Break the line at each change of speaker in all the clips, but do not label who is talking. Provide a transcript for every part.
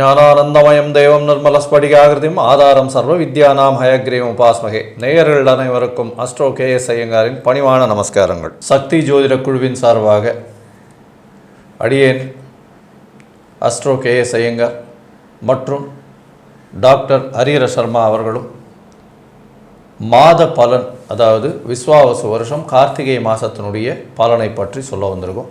ஞானானந்தமயம் தேவம் நிர்மலஸ்படிகாகிருதியும் ஆதாரம் சர்வ வித்யானாம் ஹயக்ரீவம் உபாஸ்மகே. நேயர்கள் அனைவருக்கும் அஸ்ட்ரோ கே எஸ் ஐயங்காரின் பணிவான நமஸ்காரங்கள். சக்தி ஜோதிட குழுவின் சார்பாக அடியேன் அஸ்ட்ரோ கே எஸ் ஐயங்கார் மற்றும் டாக்டர் ஹரிர சர்மா அவர்களும் மாத பலன் அதாவது விஸ்வாவசு வருஷம் கார்த்திகை மாதத்தினுடைய பலனை பற்றி சொல்ல வந்திருக்கோம்.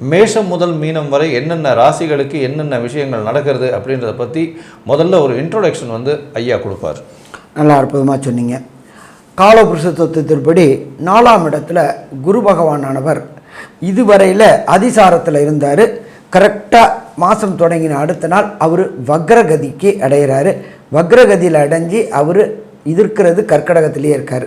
மேஷம் முதல் மீனம் வரை என்னென்ன ராசிகளுக்கு என்னென்ன விஷயங்கள் நடக்கிறது அப்படின்றத பற்றி முதல்ல ஒரு இன்ட்ரோடக்ஷன் வந்து ஐயா கொடுப்பார்.
நல்லா அற்புதமாக சொன்னீங்க. காலபுருஷ தத்துவத்தின்படி நாலாம் இடத்துல குரு பகவானானவர் இதுவரையில் அதிசாரத்தில் இருந்தார். கரெக்டாக மாதம் தொடங்கின அடுத்த நாள் அவர் வக்ரகதிக்கு அடைகிறாரு வக்ரகதியில் அடைஞ்சு அவர் இருக்கிறது கர்க்கடகத்திலேயே இருக்கார்.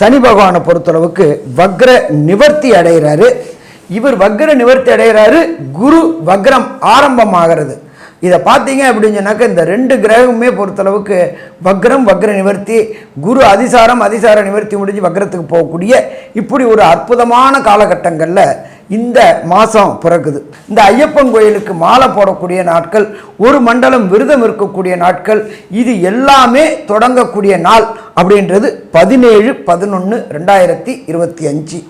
சனி பகவானை பொறுத்தளவுக்கு வக்ர நிவர்த்தி அடைகிறாரு. இவர் வக்ர நிவர்த்தி அடைகிறாரு. குரு வக்ரம் ஆரம்பமாகிறது. இதை பார்த்தீங்க அப்படின்னு சொன்னாக்க இந்த ரெண்டு கிரகமுமே பொறுத்தளவுக்கு வக்ரம் வக்ர நிவர்த்தி குரு அதிசாரம் அதிசார நிவர்த்தி முடிஞ்சு வக்ரத்துக்கு போகக்கூடிய இப்படி ஒரு அற்புதமான காலகட்டங்களில் இந்த மாதம் பிறக்குது. இந்த ஐயப்பன் கோயிலுக்கு மாலை போடக்கூடிய நாட்கள் ஒரு மண்டலம் விரதம் இருக்கக்கூடிய நாட்கள் இது எல்லாமே தொடங்கக்கூடிய நாள். அப்படின்றது பதினேழு பதினொன்று ரெண்டாயிரத்தி இருபத்தி அஞ்சு.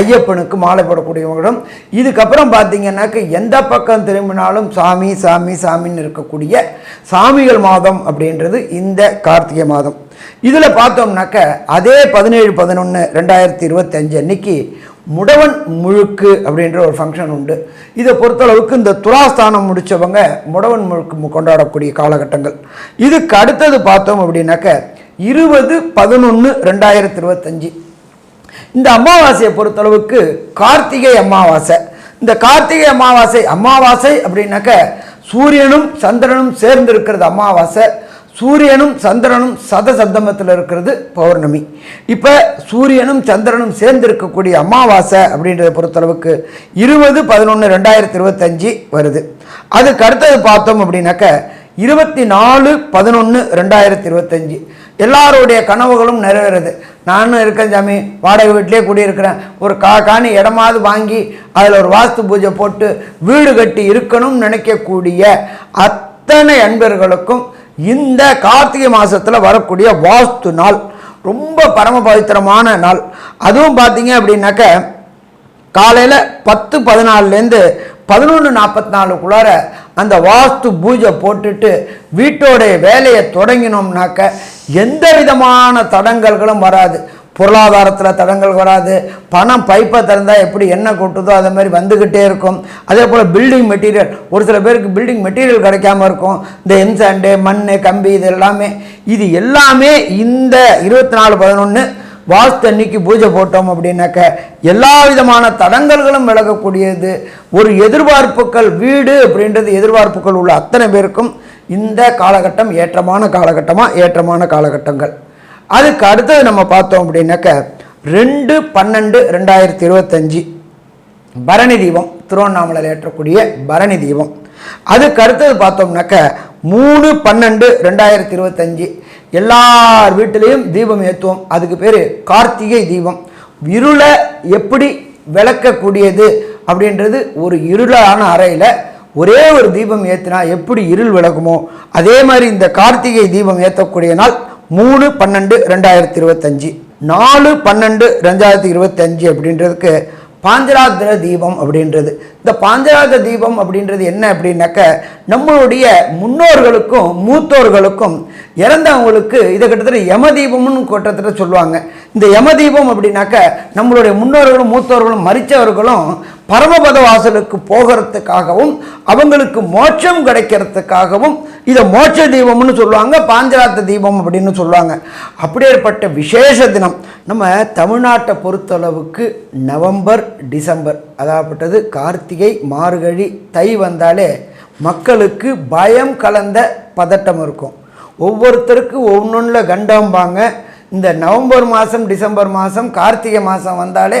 ஐயப்பனுக்கு மாலை போடக்கூடியவங்களும் இதுக்கப்புறம் பார்த்தீங்கன்னாக்க எந்த பக்கம் திரும்பினாலும் சாமி சாமி சாமின்னு இருக்கக்கூடிய சாமிகள் மாதம் அப்படின்றது இந்த கார்த்திகை மாதம். இதில் பார்த்தோம்னாக்க அதே பதினேழு பதினொன்று ரெண்டாயிரத்தி இருபத்தஞ்சு அன்னைக்கு முடவன் முழுக்கு அப்படின்ற ஒரு ஃபங்க்ஷன் உண்டு. இதை பொறுத்தளவுக்கு இந்த துலாஸ்தானம் முடித்தவங்க முடவன் முழுக்கு கொண்டாடக்கூடிய காலகட்டங்கள். இதுக்கு அடுத்தது பார்த்தோம் அப்படின்னாக்க இருபது பதினொன்று ரெண்டாயிரத்தி இருபத்தஞ்சி இந்த அமாவாசையை பொறுத்தளவுக்கு கார்த்திகை அமாவாசை. இந்த கார்த்திகை அமாவாசை அமாவாசை அப்படின்னாக்க சூரியனும் சந்திரனும் சேர்ந்து இருக்கிறது அமாவாசை. சூரியனும் சந்திரனும் சத சப்தமத்தில் இருக்கிறது பௌர்ணமி. இப்போ சூரியனும் சந்திரனும் சேர்ந்து இருக்கக்கூடிய அமாவாசை அப்படின்றத பொறுத்தளவுக்கு இருபது பதினொன்று ரெண்டாயிரத்தி இருபத்தஞ்சி வருது. அதுக்கு அடுத்தது பார்த்தோம் அப்படின்னாக்க இருபத்தி நாலு பதினொன்று ரெண்டாயிரத்தி இருபத்தஞ்சி. எல்லாருடைய கனவுகளும் நிறைவேறுது. நானும் இருக்கேன் சாமி. வாடகை வீட்டிலே குடியிருக்கிறேன். ஒரு கா காணி இடமாவது வாங்கி அதில் ஒரு வாஸ்து பூஜை போட்டு வீடு கட்டி இருக்கணும்னு நினைக்கக்கூடிய அத்தனை அன்பர்களுக்கும் இந்த கார்த்திகை மாதத்தில் வரக்கூடிய வாஸ்து நாள். ரொம்ப பரம பவித்திரமான நாள். அதுவும் பார்த்தீங்க அப்படின்னாக்க காலையில் பத்து பதினாலுலேருந்து பதினொன்று நாற்பத்தி நாலுக்குள்ளார அந்த வாஸ்து பூஜை போட்டுட்டு வீட்டோடைய வேலையை தொடங்கினோம்னாக்க எந்த விதமான தடங்கல்களும் வராது. பொருளாதாரத்தில் தடங்கள் வராது. பணம் பைப்பை திறந்தால் எப்படி என்ன கொட்டுதோ அதே மாதிரி வந்துக்கிட்டே இருக்கும். அதே போல் பில்டிங் மெட்டீரியல் ஒரு சில பேருக்கு பில்டிங் மெட்டீரியல் கிடைக்காம இருக்கும். இந்த எம்சாண்டு மண் கம்பி இது எல்லாமே. இது எல்லாமே இந்த இருபத்தி நாலு பதினொன்று வாஸ்து அன்னைக்கு பூஜை போட்டோம் அப்படின்னாக்க எல்லா விதமான தடங்கல்களும் விலகக்கூடியது. ஒரு எதிர்பார்ப்புகள் வீடு அப்படின்றது எதிர்பார்ப்புகள் உள்ள அத்தனை பேருக்கும் இந்த காலகட்டம் ஏற்றமான காலகட்டமாக ஏற்றமான காலகட்டங்கள். அதுக்கு அடுத்தது நம்ம பார்த்தோம் அப்படின்னாக்க ரெண்டு பன்னெண்டு ரெண்டாயிரத்தி இருபத்தஞ்சி பரணி தீபம் திருவண்ணாமலையில் ஏற்றக்கூடிய பரணி தீபம். அதுக்கு அடுத்தது பார்த்தோம்னாக்க மூணு பன்னெண்டு ரெண்டாயிரத்தி இருபத்தஞ்சி. எல்லார் வீட்டிலையும் தீபம் ஏற்றுவோம் அதுக்கு பேர் கார்த்திகை தீபம். இருளை எப்படி விளக்கக்கூடியது அப்படின்றது ஒரு இருளான அறையில் ஒரே ஒரு தீபம் ஏற்றினா எப்படி இருள் விளக்குமோ அதே மாதிரி இந்த கார்த்திகை தீபம் ஏற்றக்கூடிய நாள் மூணு பன்னெண்டு ரெண்டாயிரத்தி இருபத்தஞ்சி. நாலு பன்னெண்டு ரெண்டாயிரத்தி இருபத்தஞ்சி அப்படின்றதுக்கு பாஞ்சராத்திர தீபம் அப்படின்றது. இந்த பாஞ்சராத்திர தீபம் அப்படின்றது என்ன அப்படின்னாக்க நம்மளுடைய முன்னோர்களுக்கும் மூத்தோர்களுக்கும் இறந்தவங்களுக்கு இதை கிட்டத்தட்ட யம தீபம்னு கிட்டத்தட்ட சொல்லுவாங்க. இந்த யம தீபம் அப்படின்னாக்க நம்மளுடைய முன்னோர்களும் மூத்தோர்களும் மறித்தவர்களும் பரமபத வாசலுக்கு போகிறதுக்காகவும் அவங்களுக்கு மோட்சம் கிடைக்கிறதுக்காகவும் இதை மோட்ச தீபம்னு சொல்லுவாங்க பாஞ்சராத்த தீபம் அப்படின்னு சொல்லுவாங்க. அப்படியேற்பட்ட விசேஷ தினம். நம்ம தமிழ்நாட்டை பொறுத்தளவுக்கு நவம்பர் டிசம்பர் அதாகப்பட்டது கார்த்திகை மார்கழி தை வந்தாலே மக்களுக்கு பயம் கலந்த பதட்டம் இருக்கும். ஒவ்வொருத்தருக்கு ஒவ்வொன்றில் கண்டம்பாங்க இந்த நவம்பர் மாதம் டிசம்பர் மாதம் கார்த்திகை மாதம் வந்தாலே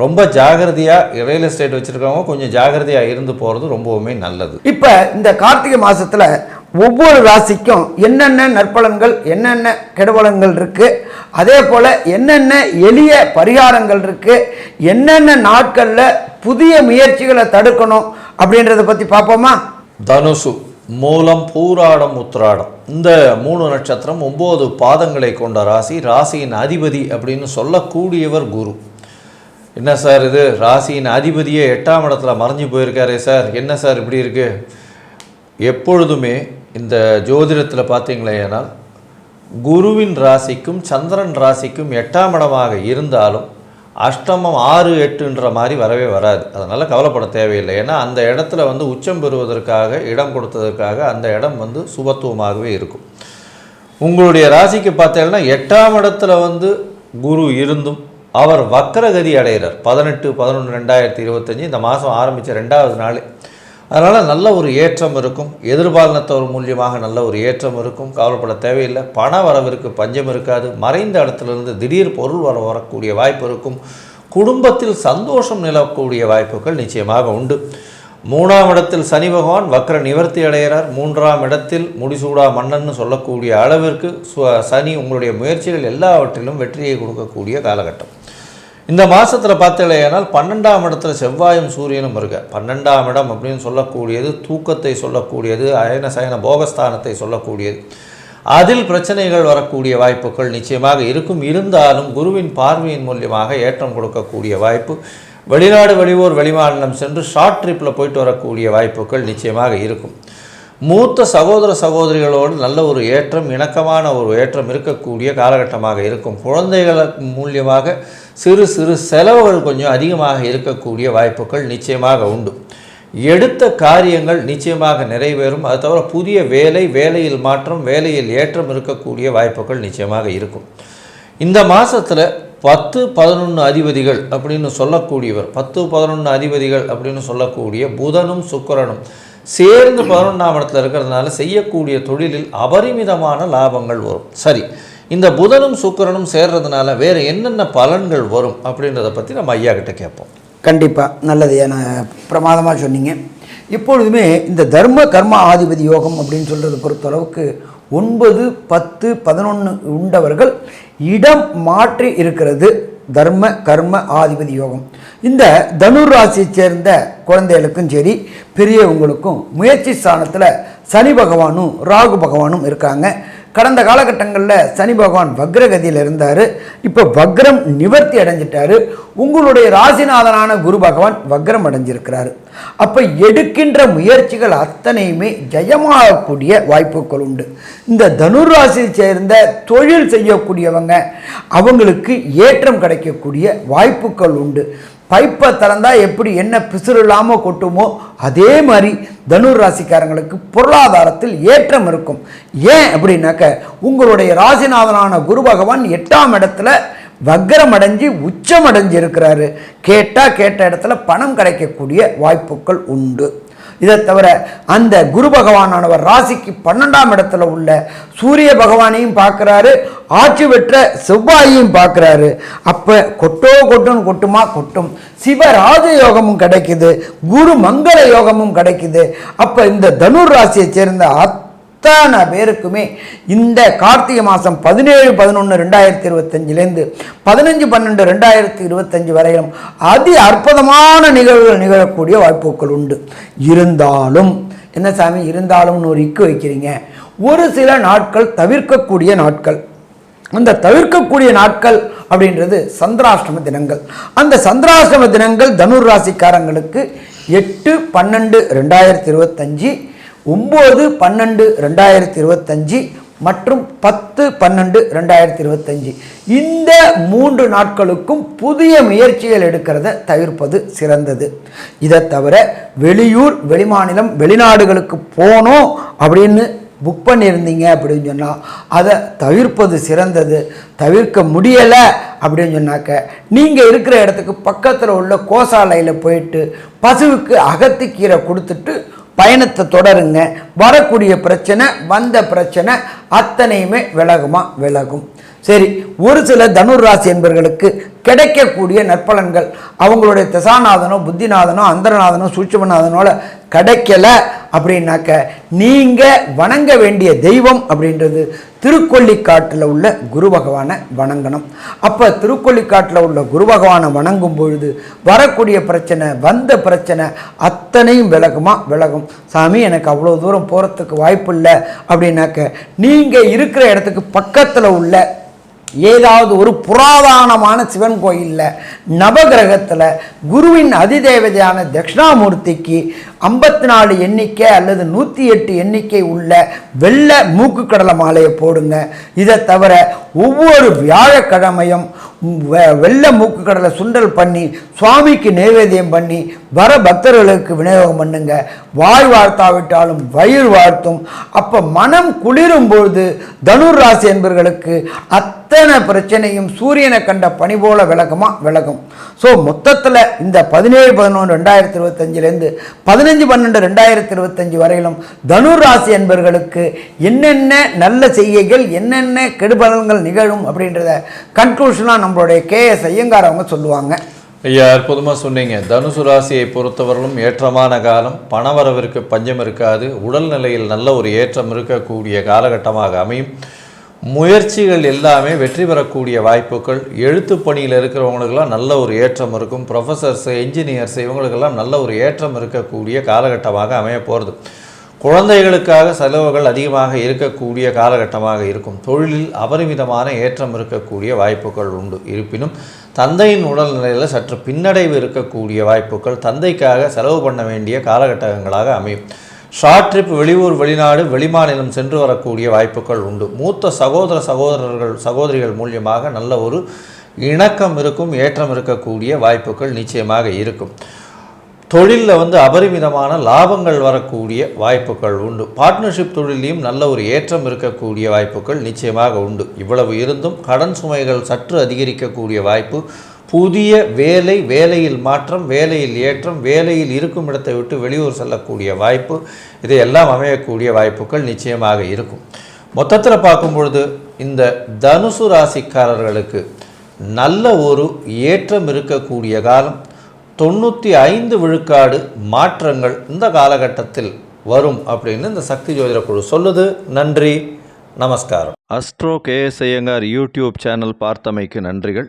ரொம்ப ஜாகிரதையாக ரியல் எஸ்டேட் வச்சுருக்கவங்க கொஞ்சம் ஜாகிரதையாக இருந்து போகிறது ரொம்பவுமே நல்லது.
இப்போ இந்த கார்த்திகை மாசத்துல ஒவ்வொரு ராசிக்கும் என்னென்ன நற்பலன்கள் என்னென்ன கெடுபலன்கள் இருக்கு? அதே போல என்னென்ன எளிய பரிகாரங்கள் இருக்கு? என்னென்ன நாட்கள்ல புதிய முயற்சிகளை தடுக்கணும் அப்படின்றத பத்தி பார்ப்போமா?
தனுசு மூலம் பூராடம் உத்திராடம். இந்த மூணு நட்சத்திரம் ஒம்பது பாதங்களை கொண்ட ராசி ராசியின் அதிபதி அப்படின்னு சொல்லக்கூடியவர் குரு. என்ன சார் இது? ராசியின் அதிபதியே எட்டாம் இடத்துல மறைஞ்சு போயிருக்காரே சார். என்ன சார் இப்படி இருக்குது எப்பொழுதுமே இந்த ஜோதிடத்தில் பார்த்தீங்களேனால் குருவின் ராசிக்கும் சந்திரன் ராசிக்கும் எட்டாம் இடமாக இருந்தாலும் அஷ்டமம் ஆறு எட்டுன்ற மாதிரி வரவே வராது. அதனால் கவலைப்பட தேவையில்லை. ஏன்னா அந்த இடத்துல வந்து உச்சம் பெறுவதற்காக இடம் கொடுத்ததற்காக அந்த இடம் வந்து சுபத்துவமாகவே இருக்கும். உங்களுடைய ராசிக்கு பார்த்தீங்கன்னா எட்டாம் இடத்துல வந்து குரு இருந்தும் அவர் வக்கரகதி அடைகிறார். பதினெட்டு பதினொன்று ரெண்டாயிரத்தி இருபத்தஞ்சி இந்த மாதம் ஆரம்பித்த ரெண்டாவது நாள். அதனால் நல்ல ஒரு ஏற்றம் இருக்கும். எதிர்பாலனத்தவர் மூலியமாக நல்ல ஒரு ஏற்றம் இருக்கும். கவலைப்பட தேவையில்லை. பண வரவிற்கு பஞ்சம் இருக்காது. மறைந்த இடத்துலேருந்து திடீர் பொருள் வர வரக்கூடிய வாய்ப்பு இருக்கும். குடும்பத்தில் சந்தோஷம் நிலவக்கூடிய வாய்ப்புகள் நிச்சயமாக உண்டு. மூணாம் இடத்தில் சனி பகவான் வக்ர நிவர்த்தி அடைகிறார். மூன்றாம் இடத்தில் முடிசூடா மன்னன்னு சொல்லக்கூடிய அளவிற்கு சனி உங்களுடைய முயற்சிகள் எல்லாவற்றிலும் வெற்றியை கொடுக்கக்கூடிய காலகட்டம். இந்த மாதத்தில் பார்த்தீங்களேனால் பன்னெண்டாம் இடத்துல செவ்வாயும் சூரியனும் இருக்க பன்னெண்டாம் இடம் அப்படின்னு சொல்லக்கூடியது தூக்கத்தை சொல்லக்கூடியது அயன சயன போகஸ்தானத்தை சொல்லக்கூடியது. அதில் பிரச்சனைகள் வரக்கூடிய வாய்ப்புகள் நிச்சயமாக இருக்கும். இருந்தாலும் குருவின் பார்வையின் மூலியமாக ஏற்றம் கொடுக்கக்கூடிய வாய்ப்பு வெளிநாடு வெளியூர் வெளிமாநிலம் சென்று ஷார்ட் ட்ரிப்பில் போயிட்டு வரக்கூடிய வாய்ப்புகள் நிச்சயமாக இருக்கும். மூத்த சகோதர சகோதரிகளோடு நல்ல ஒரு ஏற்றம் இணக்கமான ஒரு ஏற்றம் இருக்கக்கூடிய காலகட்டமாக இருக்கும். குழந்தைகள் மூலியமாக சிறு சிறு செலவுகள் கொஞ்சம் அதிகமாக இருக்கக்கூடிய வாய்ப்புகள் நிச்சயமாக உண்டு. எடுத்த காரியங்கள் நிச்சயமாக நிறைவேறும். அது தவிர புதிய வேலை வேலையில் மாற்றம் வேலையில் ஏற்றம் இருக்கக்கூடிய வாய்ப்புகள் நிச்சயமாக இருக்கும். இந்த மாதத்தில் பத்து பதினொன்று அதிபதிகள் அப்படின்னு சொல்லக்கூடியவர் பத்து பதினொன்று அதிபதிகள் அப்படின்னு சொல்லக்கூடிய புதனும் சுக்கரனும் சேர்ந்து பதினொன்றாம் இடத்துல இருக்கிறதுனால செய்யக்கூடிய தொழிலில் அபரிமிதமான லாபங்கள் வரும். சரி இந்த புதனும் சுக்கரனும் சேர்றதுனால வேறு என்னென்ன பலன்கள் வரும் அப்படின்றத பற்றி நம்ம ஐயா கிட்ட கேட்போம்.
கண்டிப்பாக நல்லது. ஏன்னா பிரமாதமாக சொன்னீங்க. இப்பொழுதுமே இந்த தர்ம கர்ம ஆதிபதி யோகம் அப்படின்னு சொல்கிறத பொறுத்தளவுக்கு ஒன்பது பத்து பதினொன்று உண்டவர்கள் இடம் மாற்றி இருக்கிறது. தர்ம கர்ம ஆதிபதி யோகம். இந்த தனுர் ராசியை சேர்ந்த குழந்தைகளுக்கும் சரி பெரியவங்களுக்கும் முயற்சி ஸ்தானத்தில் சனி பகவானும் ராகு பகவானும் இருக்காங்க. கடந்த காலகட்டங்களில் சனி பகவான் வக்ரகதியில் இருந்தார். இப்போ வக்ரம் நிவர்த்தி அடைஞ்சிட்டாரு. உங்களுடைய ராசிநாதனான குரு பகவான் வக்ரம் அடைஞ்சிருக்கிறாரு. அப்போ எடுக்கின்ற முயற்சிகள் அத்தனையுமே ஜெயமாகக்கூடிய வாய்ப்புகள் உண்டு. இந்த தனுர் ராசியை சேர்ந்த தொழில் செய்யக்கூடியவங்க அவங்களுக்கு ஏற்றம் கிடைக்கக்கூடிய வாய்ப்புகள் உண்டு. பைப்பை திறந்தா எப்படி என்ன பிசுறு இல்லாமல் கொட்டுமோ அதே மாதிரி தனுர் ராசிக்காரங்களுக்கு பொருளாதாரத்தில் ஏற்றம் இருக்கும். ஏன் அப்படின்னாக்க உங்களுடைய ராசிநாதனான குரு பகவான் எட்டாம் இடத்துல வக்ரம் அடைஞ்சு உச்சம் அடைஞ்சு இருக்கிறாரு கேட்டால் கேட்ட இடத்துல பணம் கிடைக்கக்கூடிய வாய்ப்புகள் உண்டு. இதை தவிர அந்த குரு பகவானானவர் ராசிக்கு பன்னெண்டாம் இடத்துல உள்ள சூரிய பகவானையும் பார்க்குறாரு ஆட்சி பெற்ற செவ்வாயையும் பார்க்குறாரு. அப்போ கொட்டோ கொட்டுன்னு கொட்டுமா? கொட்டும். சிவராஜ யோகமும் கிடைக்குது குரு மங்கள யோகமும் கிடைக்குது. அப்போ இந்த தனுர் ராசியை சேர்ந்த அத்தனை பேருக்குமே இந்த கார்த்திகை மாதம் பதினேழு பதினொன்று ரெண்டாயிரத்தி இருபத்தஞ்சிலேருந்து பதினஞ்சு பன்னெண்டு ரெண்டாயிரத்தி இருபத்தஞ்சு வரையிலும் அதி அற்புதமான நிகழ்வுகள் நிகழக்கூடிய வாய்ப்புகள் உண்டு. இருந்தாலும் என்ன சாமி இருந்தாலும்னு ஒரு இக்கு வைக்கிறீங்க. ஒரு சில நாட்கள் தவிர்க்கக்கூடிய நாட்கள். அந்த தவிர்க்கக்கூடிய நாட்கள் அப்படின்றது சந்திராஷ்டம தினங்கள். அந்த சந்திராஷ்டம தினங்கள் தனுர் ராசிக்காரங்களுக்கு எட்டு பன்னெண்டு ரெண்டாயிரத்தி இருபத்தஞ்சி ஒம்பது பன்னெண்டு ரெண்டாயிரத்தி இருபத்தஞ்சி மற்றும் பத்து பன்னெண்டு ரெண்டாயிரத்தி இருபத்தஞ்சி இந்த மூன்று நாட்களுக்கும் புதிய முயற்சிகள் எடுக்கிறத தவிர்ப்பது சிறந்தது. இதை தவிர வெளியூர் வெளிமாநிலம் வெளிநாடுகளுக்கு போனோம் அப்படின்னு புக் பண்ணியிருந்தீங்க அப்படின்னு சொன்னால் அதை தவிர்ப்பது சிறந்தது. தவிர்க்க முடியலை அப்படின்னு சொன்னாக்க நீங்கள் இருக்கிற இடத்துக்கு பக்கத்தில் உள்ள கோசாலையில் போயிட்டு பசுவுக்கு அகத்திக்கீரை கொடுத்துட்டு பயணத்தை தொடருங்க. வரக்கூடிய பிரச்சனை வந்த பிரச்சனை அத்தனையுமே விலகுமா? விலகும். சரி ஒரு சில தனுர்ராசி என்பர்களுக்கு என்பவர்களுக்கு கிடைக்கக்கூடிய நற்பலன்கள் அவங்களுடைய திசாநாதனோ புத்திநாதனோ அந்தரநாதனோ சூட்சமநாதனோட கிடைக்கல. அப்படின்னாக்க நீங்கள் வணங்க வேண்டிய தெய்வம் அப்படின்றது திருக்கொல்லிக்காட்டில் உள்ள குரு பகவானை வணங்கணும். அப்போ திருக்கொல்லிக்காட்டில் உள்ள குரு பகவானை வணங்கும் பொழுது வரக்கூடிய பிரச்சனை வந்த பிரச்சனை அத்தனையும் விலகுமா? விலகும். சாமி எனக்கு அவ்வளோ தூரம் போகிறதுக்கு வாய்ப்பு இல்லை. அப்படின்னாக்க நீங்கள் இருக்கிற இடத்துக்கு பக்கத்தில் உள்ள ஏதாவது ஒரு புராதானமான சிவன் கோயிலில் நவகிரகத்தில் குருவின் அதிதேவதையான தட்சிணாமூர்த்திக்கு ஐம்பத்தி நாலு எண்ணிக்கை அல்லது நூற்றி எட்டு எண்ணிக்கை உள்ள வெள்ளை மூக்கு கடலை மாலையை போடுங்க. இதை தவிர ஒவ்வொரு வியாழக்கிழமையும் வெள்ளை மூக்கு கடலை சுண்டல் பண்ணி சுவாமிக்கு நைவேத்தியம் பண்ணி வர பக்தர்களுக்கு விநியோகம் பண்ணுங்க. வாய் வாழ்த்தாவிட்டாலும் வயிறு வாழ்த்தும் அப்போ மனம் குளிரும் பொழுது தனுர் ராசி என்பவர்களுக்கு அத்தனை பிரச்சனையும் சூரியனை கண்ட பனி போல விளக்கமாக விலகும் ஸோ மொத்தத்தில் இந்த பதினேழு பதினொன்று ரெண்டாயிரத்தி இருபத்தஞ்சிலேருந்து பதினஞ்சு பன்னெண்டு ரெண்டாயிரத்தி இருபத்தஞ்சு வரையிலும் தனுர் ராசி என்பவர்களுக்கு என்னென்ன நல்ல செய்கைகள் என்னென்ன கெடுபலன்கள் நிகழும் அப்படின்றத கன்க்ளூஷனாக நம்மளுடைய கே எஸ் ஐயங்கார் அவங்க சொல்லுவாங்க.
ஐயா அற்புதமாக சொன்னீங்க. தனுசு ராசியை பொறுத்தவரையிலும் ஏற்றமான காலம். பணவரவிற்கு பஞ்சம் இருக்காது. உடல்நிலையில் நல்ல ஒரு ஏற்றம் இருக்கக்கூடிய காலகட்டமாக அமையும். முயற்சிகள் எல்லாமே வெற்றி பெறக்கூடிய வாய்ப்புகள் எழுத்து பணியில் இருக்கிறவங்களுக்கெல்லாம் நல்ல ஒரு ஏற்றம் இருக்கும் ப்ரொஃபஸர்ஸ் என்ஜினியர்ஸ் இவங்களுக்கெல்லாம் நல்ல ஒரு ஏற்றம் இருக்கக்கூடிய காலகட்டமாக அமைய போகிறது குழந்தைகளுக்காக செலவுகள் அதிகமாக இருக்கக்கூடிய காலகட்டமாக இருக்கும். தொழிலில் அபரிமிதமான ஏற்றம் இருக்கக்கூடிய வாய்ப்புகள் உண்டு. இருப்பினும் தந்தையின் உடல்நிலையில் சற்று பின்னடைவு இருக்கக்கூடிய வாய்ப்புகள் தந்தைக்காக செலவு பண்ண வேண்டிய காலகட்டங்களாக அமையும். ஷார்ட் ட்ரிப் வெளியூர் வெளிநாடு வெளிமாநிலம் சென்று வரக்கூடிய வாய்ப்புகள் உண்டு. மூத்த சகோதர சகோதரர்கள் சகோதரிகள் மூலியமாக நல்ல ஒரு இணக்கம் இருக்கும் ஏற்றம் இருக்கக்கூடிய வாய்ப்புகள் நிச்சயமாக இருக்கும். தொழிலில் வந்து அபரிமிதமான லாபங்கள் வரக்கூடிய வாய்ப்புகள் உண்டு. பார்ட்னர்ஷிப் தொழிலையும் நல்ல ஒரு ஏற்றம் இருக்கக்கூடிய வாய்ப்புகள் நிச்சயமாக உண்டு. இவ்வளவு இருந்தும் கடன் சுமைகள் சற்று அதிகரிக்கக்கூடிய வாய்ப்பு புதிய வேலை வேலையில் மாற்றம் வேலையில் ஏற்றம் வேலையில் இருக்கும் இடத்தை விட்டு வெளியூர் செல்லக்கூடிய வாய்ப்பு இதையெல்லாம் அமையக்கூடிய வாய்ப்புகள் நிச்சயமாக இருக்கும். மொத்தத்தில் பார்க்கும் பொழுது இந்த தனுசு ராசிக்காரர்களுக்கு நல்ல ஒரு ஏற்றம் இருக்கக்கூடிய காலம். தொண்ணூற்றி ஐந்து விழுக்காடு மாற்றங்கள் இந்த காலகட்டத்தில் வரும் அப்படின்னு இந்த சக்தி ஜோதிட குழு சொல்லுது. நன்றி நமஸ்காரம். Astro KS Iyengar YouTube channel பார்த்தமைக்கு நன்றிகள்.